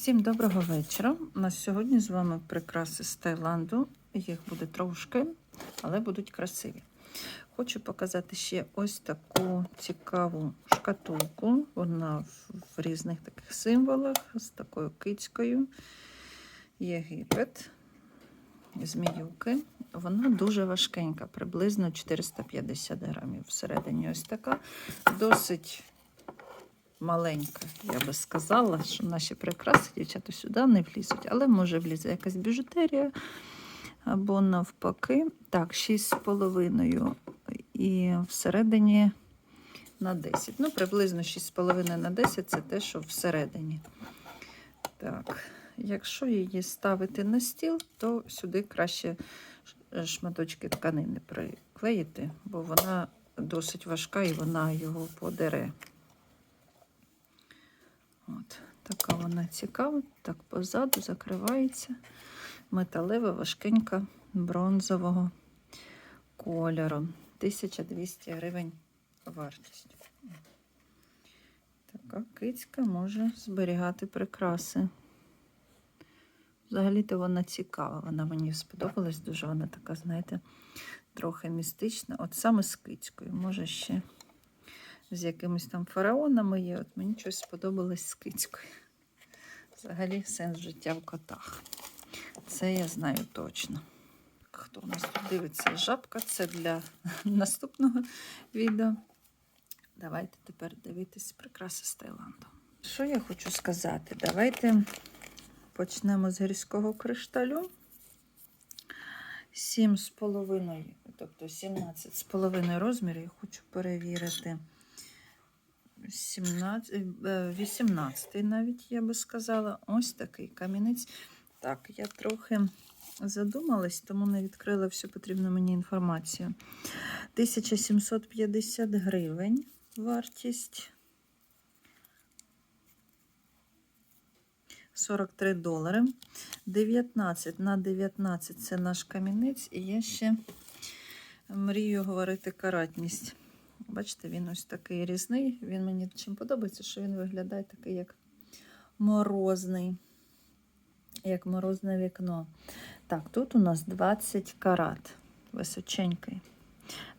Всім доброго вечора. У сьогодні з вами прикраси з Таїланду. Їх буде трошки, але будуть красиві. Хочу показати ще ось таку цікаву шкатулку. Вона в, в різних таких символах з такою кицькою. Єгипет, зміюки. Вона дуже важкенька, приблизно 450 грамів. Всередині ось така. Досить маленька, я би сказала, що наші прикраси дівчата сюди не влізуть, але може влізе якась біжутерія або навпаки. Так, 6,5 і всередині на 10. Ну, приблизно 6,5 на 10 це те, що всередині. Так, якщо її ставити на стіл, то сюди краще шматочки тканини приклеїти, бо вона досить важка і вона його подере. От, така вона цікава. Так позаду закривається металева, важкенька бронзового кольору. 1200 гривень вартість. Така кицька може зберігати прикраси. Взагалі-то вона цікава, вона мені сподобалась дуже. Вона така, знаєте, трохи містична. От саме з кицькою. Може ще з якимись там фараонами є. От мені щось сподобалось з кицькою. Взагалі сенс життя в котах. Це я знаю точно. Хто у нас тут дивиться жабка, це для наступного відео. Давайте тепер дивитись прикраси з Таїланду. Що я хочу сказати? Давайте почнемо з гірського кришталю. 7,5, тобто 17,5 розмірів. Я хочу перевірити. 17, 18 навіть, я би сказала. Ось такий камінець. Так, я трохи задумалась, тому не відкрила всю потрібну мені інформацію. 1750 гривень вартість. 43 долари. 19 на 19 це наш камінець, і я ще мрію говорити каратність. Бачите, він ось такий різний. Він мені чим подобається, що він виглядає такий, як морозний, як морозне вікно. Так, тут у нас 20 карат, височенький.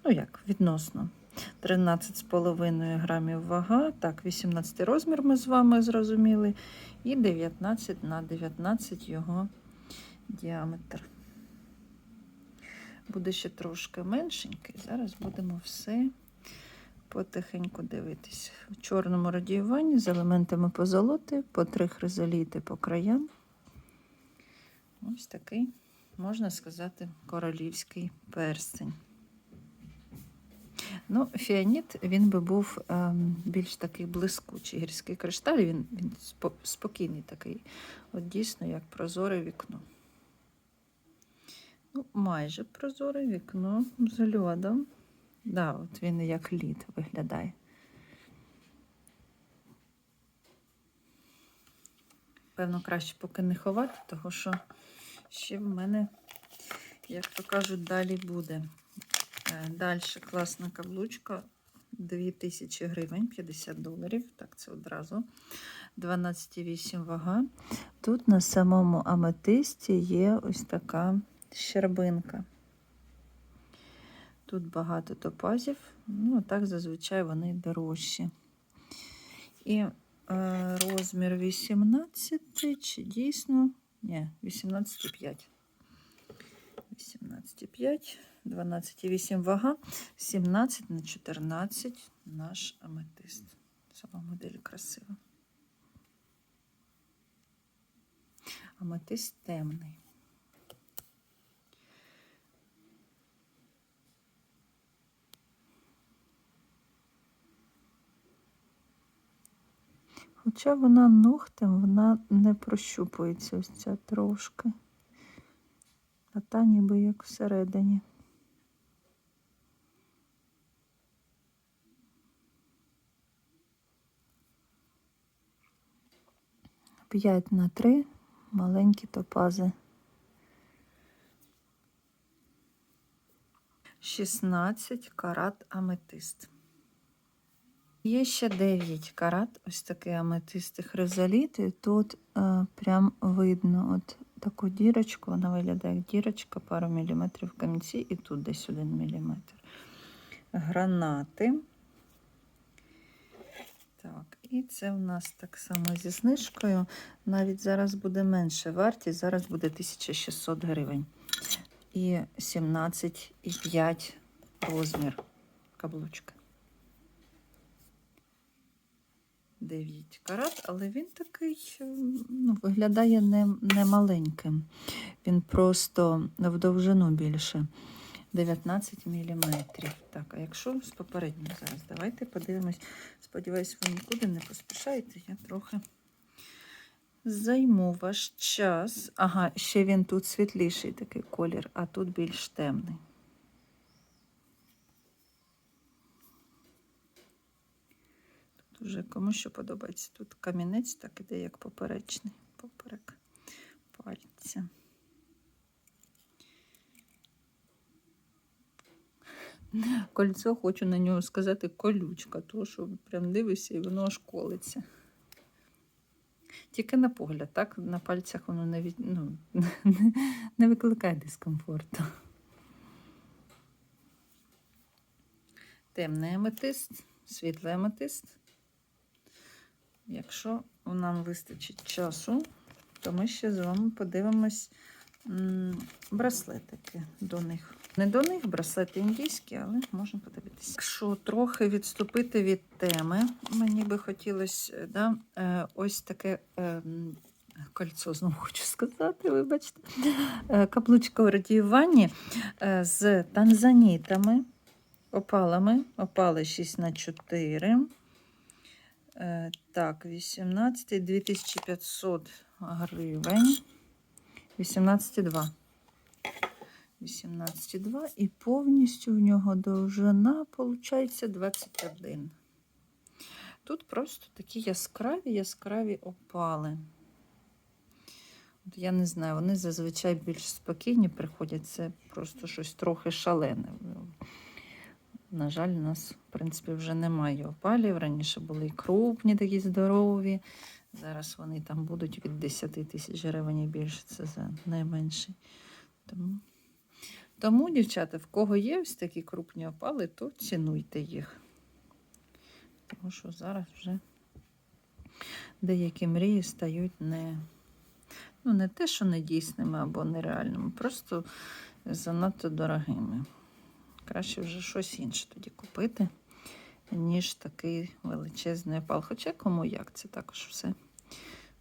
Ну, як, відносно. 13,5 грамів вага. Так, 18 розмір ми з вами зрозуміли. І 19 на 19 його діаметр. Буде ще трошки меншенький. Зараз будемо все потихеньку дивитись. В чорному радіюванні з елементами позолоти, по три хризоліти по краям. Ось такий, можна сказати, королівський перстень. Ну, фіаніт, він би був ем, більш такий блискучий. Гірський кришталь, він, він спокійний такий. От дійсно, як прозоре вікно. Ну, майже прозоре вікно з льодом. Да, от він як лід виглядає. Певно, краще поки не ховати, тому що ще в мене, як то кажуть, далі буде. Далі класна каблучка. 2000 гривень, 50 доларів. Так, це одразу. 12,8 вага. Тут на самому аметисті є ось така щербинка. Тут багато топазів, ну, так зазвичай вони дорожчі. І е, розмір 18, чи дійсно? Ні, 18,5. 18,5, 12,8 вага, 17 на 14 наш аметист. Сама модель красива. Аметист темний. Хоча вона ногтем, вона не прощупується ось ця трошки. А та ніби як всередині. П'ять на три маленькі топази. 16 карат аметист. Є ще 9 карат, ось такий аметист і хризоліт, і тут е, прям видно от таку дірочку, вона виглядає як дірочка, пару міліметрів в камінці і тут десь один міліметр. Гранати. Так, і це в нас так само зі знижкою. Навіть зараз буде менше вартість, зараз буде 1600 гривень. І 17,5 розмір каблучка. 9 карат, але він такий ем, ну, виглядає не, не маленьким. Він просто в довжину більше. 19 мм. Так, а якщо з попереднім зараз, давайте подивимось. Сподіваюсь, ви нікуди не поспішаєте. Я трохи займу ваш час. Ага, ще він тут світліший такий колір, а тут більш темний. Уже кому що подобається. Тут камінець так іде, як поперечний, поперек пальця. Кольцо, хочу на нього сказати, колючка, тому що прям дивишся і воно аж колиться. Тільки на погляд, так? На пальцях воно не, від... ну, не викликає дискомфорту. Темний аметист, світлий аметист. Якщо нам вистачить часу, то ми ще з вами подивимось браслетики до них. Не до них браслети індійські, але можна подивитися. Якщо трохи відступити від теми, мені би хотілося да, е, ось таке е, кольцо, знову хочу сказати, вибачте. Е, Каблучка у радіюванні е, з танзанітами, опалами, опали 6 на 4 Е, Так, 18, 2500 гривень. 18,2. 18,2 і повністю в нього довжина, виходить, 21. Тут просто такі яскраві, яскраві опали. От я не знаю, вони зазвичай більш спокійні приходять, це просто щось трохи шалене. На жаль, у нас, в принципі, вже немає опалів. Раніше були і крупні, такі здорові. Зараз вони там будуть від 10 тисяч гривень і більше, це за найменший. Тому, тому, дівчата, в кого є ось такі крупні опали, то цінуйте їх. Тому що зараз вже деякі мрії стають не, ну, не те, що недійсними або нереальними, просто занадто дорогими. Краще вже щось інше тоді купити, ніж такий величезний опал. Хоча кому як, це також все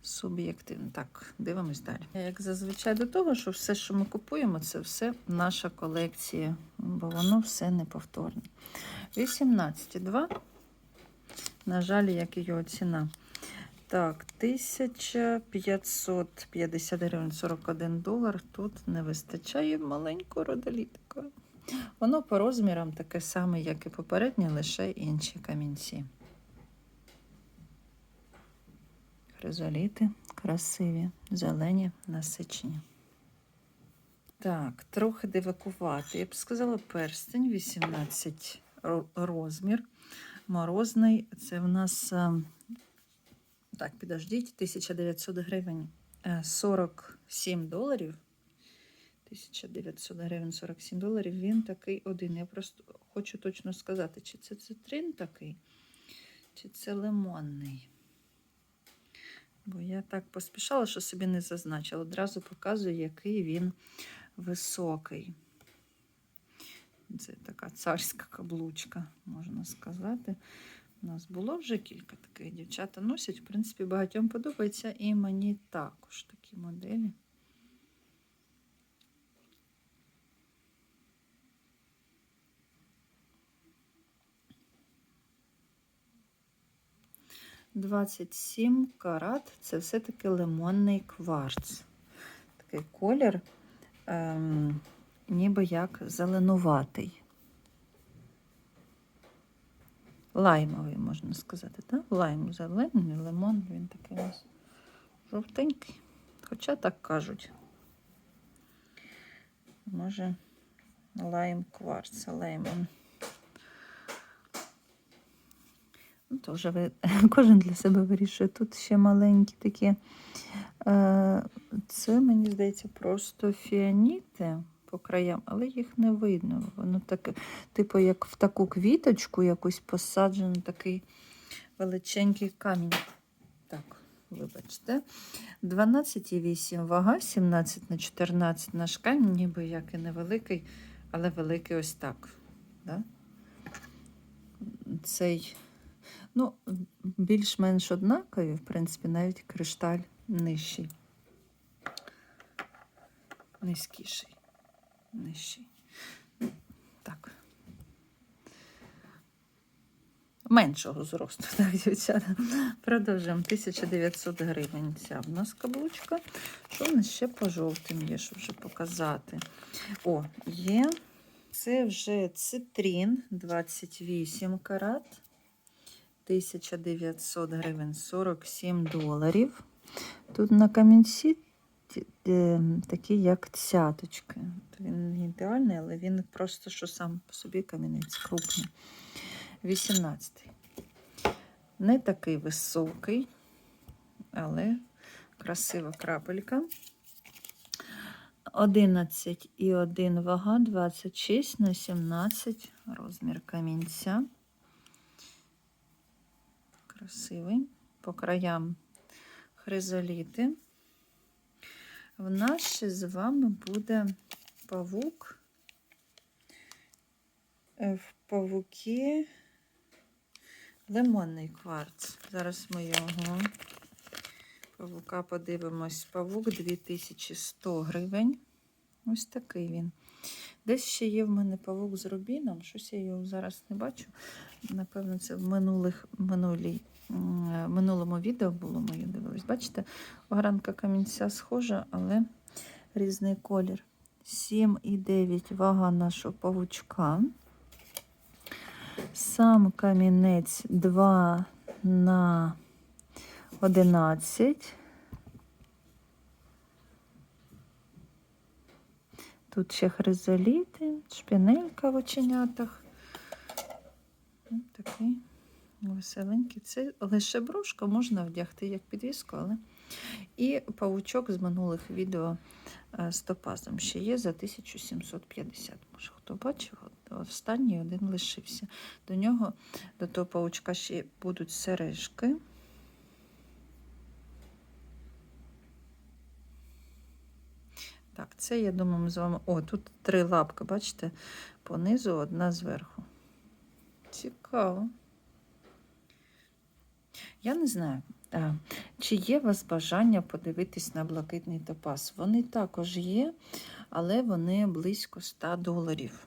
суб'єктивно. Так, дивимось далі. Як зазвичай до того, що все, що ми купуємо, це все наша колекція, бо воно все неповторне. 18,2. На жаль, як його ціна. Так, 1550 гривень 41 долар. Тут не вистачає маленького родолітика. Воно по розмірам таке саме, як і попереднє, лише інші камінці. Хризоліти красиві, зелені, насичені. Так, трохи дивакувати. Я б сказала, перстень 18 розмір. Морозний. Це в нас, е, так, підождіть, 1900 гривень, е, 47 доларів. 1900 гривень 47 доларів. Він такий один. Я просто хочу точно сказати, чи це цитрин такий, чи це лимонний. Бо я так поспішала, що собі не зазначила. Одразу показую, який він високий. Це така царська каблучка, можна сказати. У нас було вже кілька таких дівчата носять. В принципі, багатьом подобається, і мені також такі моделі. Двадцять сім карат це все-таки лимонний кварц. Такий колір, ем, ніби як зеленуватий. Лаймовий, можна сказати, так? Лайм зелений, лимон, він такий у нас жовтенький. Хоча так кажуть. Може, лайм кварц, лаймон. Ну, то вже ви, кожен для себе вирішує. Тут ще маленькі такі Е, Це, мені здається, просто фіаніти по краям, але їх не видно. Воно таке, типу, як в таку квіточку якусь посаджений такий величенький камінь. Так, вибачте. 12,8 вага, 17 на 14 наш камінь, ніби як і невеликий, але великий ось так. Да? Цей, ну, більш-менш однакові, в принципі, навіть кришталь нижчий. Низькіший. Нижчий. Так. Меншого зросту, так, дівчата. Продовжуємо. 1900 гривень ця в нас каблучка. Що в нас ще по жовтим є, щоб вже показати? О, є. Це вже цитрін 28 карат. 1900 гривень 47 доларів. Тут на камінці такі, як цяточки. Він не ідеальний, але він просто що сам по собі камінець крупний. 18. Не такий високий, але красива крапелька. 11,1 вага, 26 на 17 розмір камінця. Красивий. По краям хризоліти. В нас ще з вами буде павук. Е, В павуки лимонний кварц. Зараз ми його павука подивимось. Павук 2100 гривень. Ось такий він. Десь ще є в мене павук з рубіном. Щось я його зараз не бачу. Напевно, це в минулих, минулій, минулому відео було моє дивились. Бачите, огранка камінця схожа, але різний колір. 7,9 вага нашого павучка. Сам камінець 2 на 11. Тут ще хризоліти, шпінелька в оченятах. Ось Такий веселенький. Це лише брошка, можна вдягти як підвіску, але. І павучок з минулих відео е, з топазом ще є за 1750. Може, хто бачив, останній один лишився. До нього, до того павучка ще будуть сережки. Так, це, я думаю, ми з вами. О, тут три лапки, бачите, понизу, одна зверху. Цікаво. Я не знаю, чи є у вас бажання подивитись на блакитний топаз. Вони також є, але вони близько 100 доларів.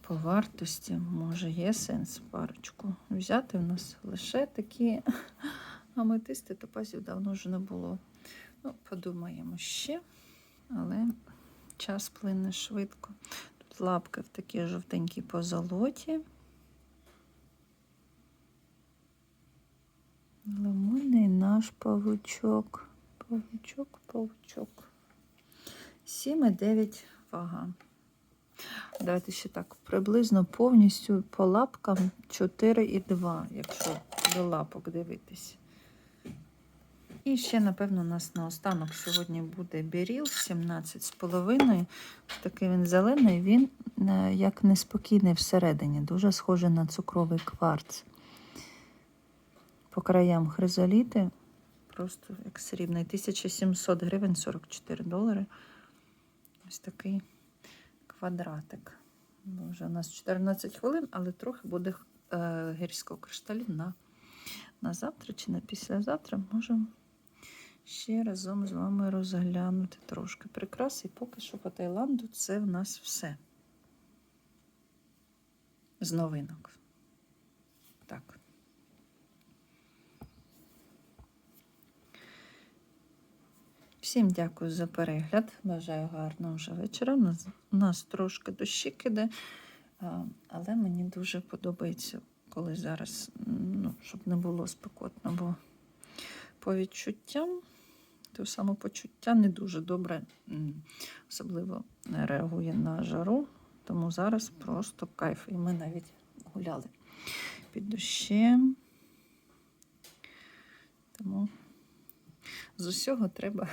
По вартості, може, є сенс парочку взяти. У нас лише такі аметисти топазів давно вже не було. Ну, подумаємо ще, але час плине швидко. Тут лапки в такій жовтенькій позолоті. Лимонний наш павучок. Павучок, павучок. 7,9 вага. Давайте ще так, приблизно повністю по лапкам 4,2, якщо до лапок дивитись. І ще, напевно, у нас наостанок сьогодні буде біріл 17,5. Такий він зелений, він е, як неспокійний всередині, дуже схожий на цукровий кварц. По краям хризоліти, просто як срібний. 1700 гривень 44 долари. Ось такий квадратик. Вже у нас 14 хвилин, але трохи буде е, гірського кришталю на, на завтра чи на післязавтра. Можемо ще разом з вами розглянути трошки прикрас. І поки що по Таїланду це в нас все. З новинок. Так. Всім дякую за перегляд. Бажаю гарного вже вечора. У нас, нас трошки дощі киде, але мені дуже подобається, коли зараз, ну, щоб не було спекотно, бо по відчуттям, то самопочуття не дуже добре, особливо реагує на жару. Тому зараз просто кайф. І ми навіть гуляли під дощем. Тому з усього треба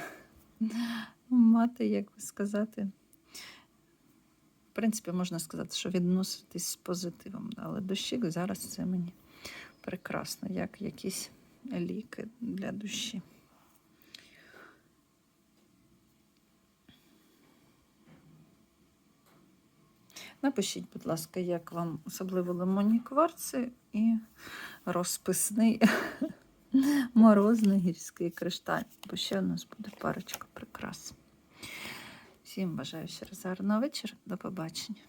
мати, як би сказати. В принципі, можна сказати, що відноситись з позитивом. Але дощик зараз це мені прекрасно, як якісь ліки для душі. Напишіть, будь ласка, як вам особливо лимонні кварци і розписний морозний гірський кришталь. Бо ще у нас буде парочка прикрас. Всім бажаю ще раз гарного вечора. До побачення.